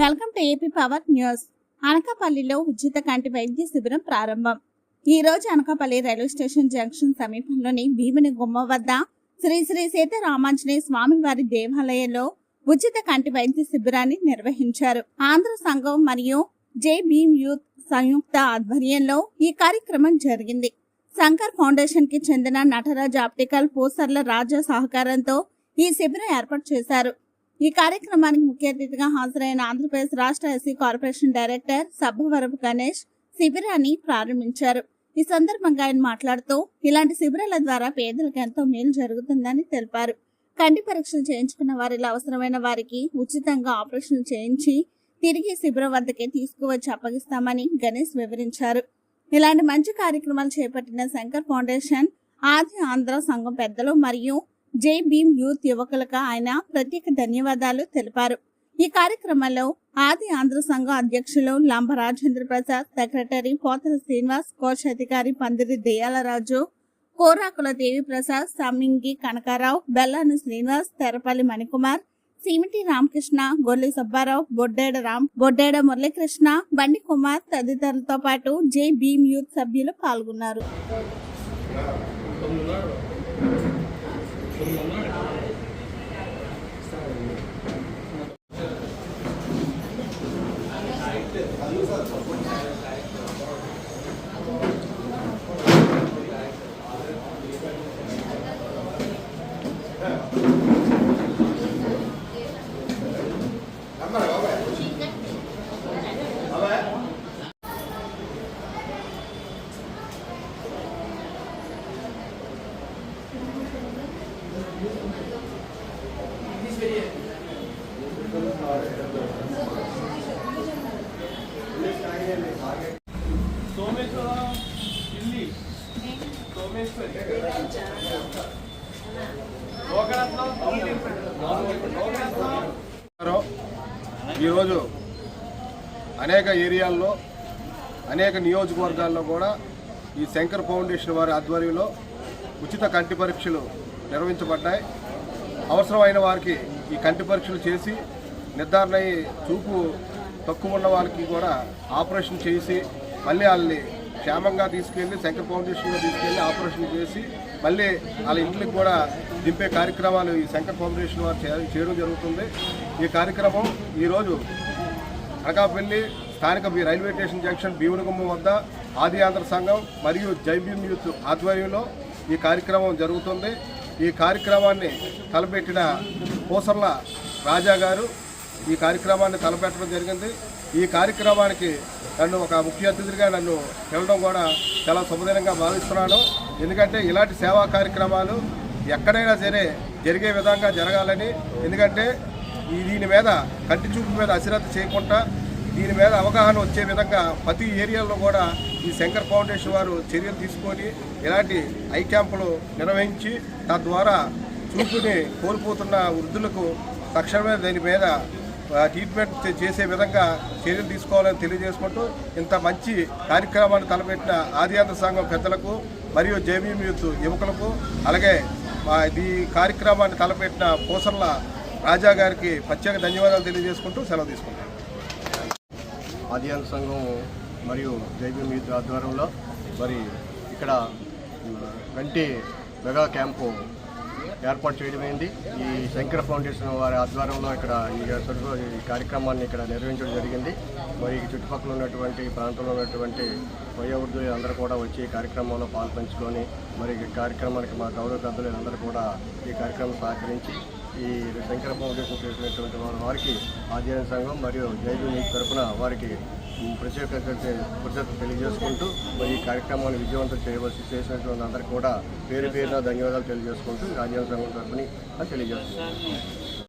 Welcome to AP power news. అనకాపల్లిలో ఉచిత కంటి వైద్య శిబిరం ప్రారంభం. ఈ రోజు అనకాపల్లి రైల్వే స్టేషన్ జంక్షన్ సమీపంలోని భీముని గుమ్మ వద్ద శ్రీ శ్రీ సీతారామాంజనేయ స్వామి వారి దేవాలయంలో ఉచిత కంటి వైద్య శిబిరాన్ని నిర్వహించారు. ఆంధ్ర సంఘం మరియు జే భీమ్ యూత్ సంయుక్త ఆధ్వర్యంలో ఈ కార్యక్రమం జరిగింది. శంకర్ ఫౌండేషన్కి చెందిన నటరాజ్ ఆప్టికల్ పూసర్ల రాజా సహకారంతో ఈ శిబిరం ఏర్పాటు చేశారు. ఈ కార్యక్రమానికి ముఖ్య అతిథిగా హాజరైన ఆంధ్రప్రదేశ్ రాష్ట్ర SC corporation director Sabbavarapu Ganesh శిబిరాన్ని ప్రారంభించారు. ఈ సందర్భంగా ఆయన మాట్లాడుతూ ఇలాంటి శిబిరాల ద్వారా పేదలకు ఎంతో మేలు జరుగుతుందని తెలిపారు. కంటి పరీక్షలు చేయించుకున్న వారిలో అవసరమైన వారికి ఉచితంగా ఆపరేషన్ చేయించి తిరిగి శిబిరం వద్దకే తీసుకువచ్చి అప్పగిస్తామని గణేష్ వివరించారు. ఇలాంటి మంచి కార్యక్రమాలు చేపట్టిన శంకర్ ఫౌండేషన్ ఆది ఆంధ్ర సంఘం పెద్దలు మరియు జై భీమ్ యూత్ యువకులకు ఆయన ప్రత్యేక ధన్యవాదాలు తెలిపారు. ఈ కార్యక్రమంలో ఆది ఆంధ్ర సంఘం అధ్యక్షులు లంబ రాజేంద్ర ప్రసాద్ సెక్రటరీ పోతల శ్రీనివాస్ కోచ్ అధికారి పందిరి దయాలరాజు కోరాకుల దేవి ప్రసాద్ సమ్మింగి కనకారావు బెల్లాను శ్రీనివాస్ తెరపల్లి మణికుమార్ సిమిటి రామకృష్ణ గొల్లి సుబ్బారావు బొడ్డేడ రామ్ బొడ్డేడ మురళీకృష్ణ బండి కుమార్ తదితరులతో పాటు జై భీమ్ యూత్ సభ్యులు పాల్గొన్నారు. సోమేశ్వర ఇల్లి ఈరోజు అనేక ఏరియాల్లో అనేక నియోజకవర్గాల్లో కూడా ఈ శంకర్ ఫౌండేషన్ వారి ఆధ్వర్యంలో ఉచిత కంటి పరీక్షలు నిర్వహించబడ్డాయి. అవసరమైన వారికి ఈ కంటి పరీక్షలు చేసి నిర్ధారణ అయ్యి చూపు తక్కువ ఉన్న వాళ్ళకి కూడా ఆపరేషన్ చేసి మళ్ళీ వాళ్ళని క్షేమంగా తీసుకెళ్ళి శంకర్ ఫౌండేషన్లో తీసుకెళ్ళి ఆపరేషన్ చేసి మళ్ళీ వాళ్ళ ఇంట్లకు కూడా దింపే కార్యక్రమాలు ఈ శంకర్ ఫౌండేషన్ వారు చేయడం జరుగుతుంది. ఈ కార్యక్రమం ఈరోజు అనకాపల్లి స్థానిక రైల్వే స్టేషన్ జంక్షన్ భీమునిగుమ్మ వద్ద ఆది ఆంధ్ర సంఘం మరియు జై భీమ్ యూత్ ఆధ్వర్యంలో ఈ కార్యక్రమం జరుగుతుంది. ఈ కార్యక్రమాన్ని తలపెట్టిన పూసర్ల రాజా గారు ఈ కార్యక్రమాన్ని తలపెట్టడం జరిగింది. ఈ కార్యక్రమానికి నన్ను ఒక ముఖ్య అతిథిగా నన్ను వెళ్ళడం కూడా చాలా శుభదినంగా భావిస్తున్నాను. ఎందుకంటే ఇలాంటి సేవా కార్యక్రమాలు ఎక్కడైనా సరే జరిగే విధంగా జరగాలని ఎందుకంటే ఈ దీని మీద కంటి చూపు మీద అశ్రద్ధ చేయకుండా దీని మీద అవగాహన వచ్చే విధంగా ప్రతి ఏరియాలో కూడా ఈ శంకర్ ఫౌండేషన్ వారు చర్యలు తీసుకొని ఇలాంటి ఐ క్యాంపులు నిర్వహించి తద్వారా చూపుని కోల్పోతున్న వృద్ధులకు తక్షణమే దీని మీద ట్రీట్మెంట్ చేసే విధంగా చర్యలు తీసుకోవాలని తెలియజేసుకుంటూ ఇంత మంచి కార్యక్రమాన్ని తలపెట్టిన ఆదియాత్ర సంఘం పెద్దలకు మరియు జేబీఎం యూత్ యువకులకు అలాగే ఈ కార్యక్రమాన్ని తలపెట్టిన పూసర్ల రాజా గారికి ప్రత్యేక ధన్యవాదాలు తెలియజేసుకుంటూ సెలవు తీసుకుంటాను ఆదియాన్ సంఘం మరియు జైబీ మిత్ర ఆధ్వర్యంలో మరి ఇక్కడ గంటి మెగా క్యాంపు ఏర్పాటు చేయడమైంది. ఈ శంకర ఫౌండేషన్ వారి ఆధ్వర్యంలో ఇక్కడ ఈ ఈ కార్యక్రమాన్ని ఇక్కడ నిర్వహించడం జరిగింది. మరి చుట్టుపక్కల ఉన్నటువంటి ప్రాంతంలో ఉన్నటువంటి వయోవృద్ధులు అందరూ కూడా వచ్చి ఈ కార్యక్రమంలో పాల్పంచుకొని మరి ఈ కార్యక్రమానికి మా గౌరవ పెద్దలు అందరూ కూడా ఈ కార్యక్రమం సహకరించి ఈ శంకర ఫౌండేషన్ చేసినటువంటి వారి వారికి ఆధ్యాత్మిక సంఘం మరియు జైలు తరఫున వారికి ప్రత్యేక కృతజ్ఞత తెలియజేసుకుంటూ ఈ కార్యక్రమాన్ని విజయవంతం చేయవలసి చేసినటువంటి అందరికీ కూడా పేరు పేరున ధన్యవాదాలు తెలియజేసుకుంటూ రాజ్యాంగ సంఘం తరఫుని తెలియజేస్తున్నాను.